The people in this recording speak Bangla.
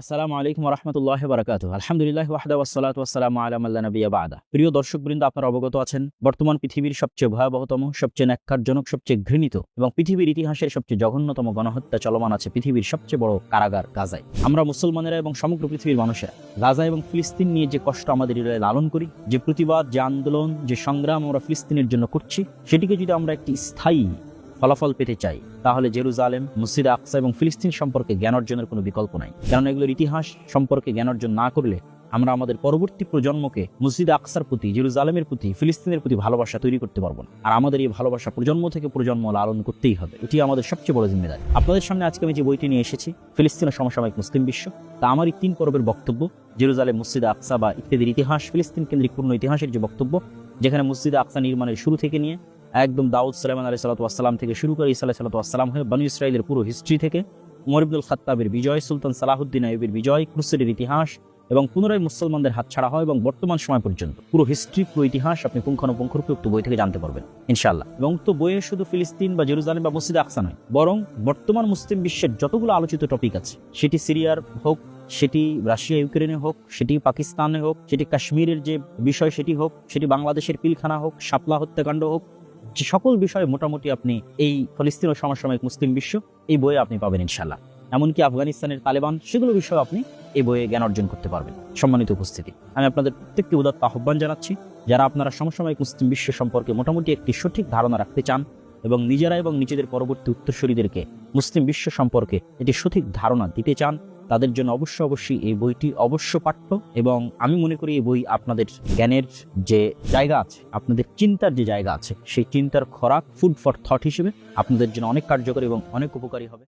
আসসালামু আলাইকুম রহমতুল্লাহ বারাকাতু আলহামদুলিল্লাহ ওয়াহদা ওয়াসালাত ওয়াসালাম আলাম আল্লাহ নবিয়া বাদা। প্রিয় দর্শকবৃন্দ, আপনারা অবগত আছেন, বর্তমান পৃথিবীর সবচেয়ে ভয়াবহতম, সবচেয়ে ন্যাক্কারজনক, সবচেয়ে ঘৃণিত এবং পৃথিবীর ইতিহাসের সবচেয়ে জঘন্যতম গণহত্যা চলমান আছে পৃথিবীর সবচেয়ে বড় কারাগার, গাজায়। আমরা মুসলমানেরা এবং সমগ্র পৃথিবীর মানুষেরা গাজা এবং ফিলিস্তিন নিয়ে যে কষ্ট আমাদের হৃদয়ে লালন করি, যে প্রতিবাদ, যে আন্দোলন, যে সংগ্রাম আমরা ফিলিস্তিনের জন্য করছি, সেটিকে যদি আমরা একটি স্থায়ী ফলাফল পেতে চাই, তাহলে জেরুজালেম, মসজিদ আকসা এবং ফিলিস্তিন সম্পর্কে জ্ঞান অর্জনের কোনো বিকল্প নাই। কারণ এগুলোর ইতিহাস সম্পর্কে জ্ঞান অর্জন না করলে আমরা আমাদের পরবর্তী প্রজন্মকে মসজিদ আকসার প্রতি, জেরুজালেমের প্রতি, ফিলিস্তিনের প্রতি ভালোবাসা তৈরি করতে পারব না। আর আমাদের এই ভালোবাসা প্রজন্ম থেকে প্রজন্ম লালন করতেই হবে। এটি আমাদের সবচেয়ে বড় জিম্মেদারি। আপনাদের সামনে আজকে আমি যে বইটি নিয়ে এসেছি, ফিলিস্তিনের সমসাময়িক মুসলিম বিশ্ব, তা আমার এই তিন পর্বের বক্তব্য, জেরুজালেম, মসজিদ আকসা বা ইত্যাদির ইতিহাস, ফিলিস্তিন কেন্দ্রিক পূর্ণ ইতিহাসের যে বক্তব্য, যেখানে মসজিদ আকসা নির্মাণের শুরু থেকে নিয়ে একদম দাউদ সালামান আলী সালাতাম থেকে শুরু করে ইসা সালাতাম হয়ে বানু ইসরায়েলের পুরো হিস্ট্রি থেকে উমর ইবনুল খাত্তাবের বিজয়, সুলতান সালাহুদ্দিন আইবের বিজয় ক্রুসেডের ইতিহাস এবং পুনরায় মুসলমানদের হাত ছাড়া হয় এবং বর্তমান সময় পর্যন্ত পুরো হিস্ট্রি পুরো ইতিহাস আপনি পুঙ্খানুপুঙ্খরূপে উক্ত বই থেকে জানতে পারবেন ইনশাল্লাহ এবং উক্ত বইয়ে শুধু ফিলিস্তিন বা জেরুজালেম বা মসজিদ আকসা নয়, বরং বর্তমান মুসলিম বিশ্বের যতগুলো আলোচিত টপিক আছে, সেটি সিরিয়ার হোক, সেটি রাশিয়া, ইউক্রেনে হোক, সেটি পাকিস্তানে হোক, সেটি কাশ্মীরের যে বিষয় সেটি হোক, সেটি বাংলাদেশের পিলখানা হোক, শাপলা হত্যাকাণ্ড হোক যে সকল বিষয়ে মোটামুটি আপনি এই ফলিস্তিন ও সমসাময়িক মুসলিম বিশ্ব এই বইয়ে আপনি পাবেন ইনশাল্লাহ এমনকি আফগানিস্তানের তালেবান, সেগুলো বিষয়ে আপনি এই বইয়ে জ্ঞান অর্জন করতে পারবেন। সম্মানিত উপস্থিতি, আমি আপনাদের প্রত্যেকটি উদাত্ত আহ্বান জানাচ্ছি, যারা আপনারা সমসাময়িক মুসলিম বিশ্ব সম্পর্কে মোটামুটি একটি সঠিক ধারণা রাখতে চান এবং নিজেরা এবং নিজেদের পরবর্তী উত্তরসূরিদেরকে মুসলিম বিশ্ব সম্পর্কে এটি সঠিক ধারণা দিতে চান তাদের জন্য অবশ্য অবশ্যই এই বইটি অবশ্য পাঠ্য এবং আমি মনে করি এই বই আপনাদের জ্ঞানের যে জায়গা আছে, আপনাদের চিন্তার যে জায়গা আছে, সেই চিন্তার খোরাক ফুড ফর থট হিসেবে আপনাদের জন্য অনেক কার্যকরী এবং অনেক উপকারী হবে।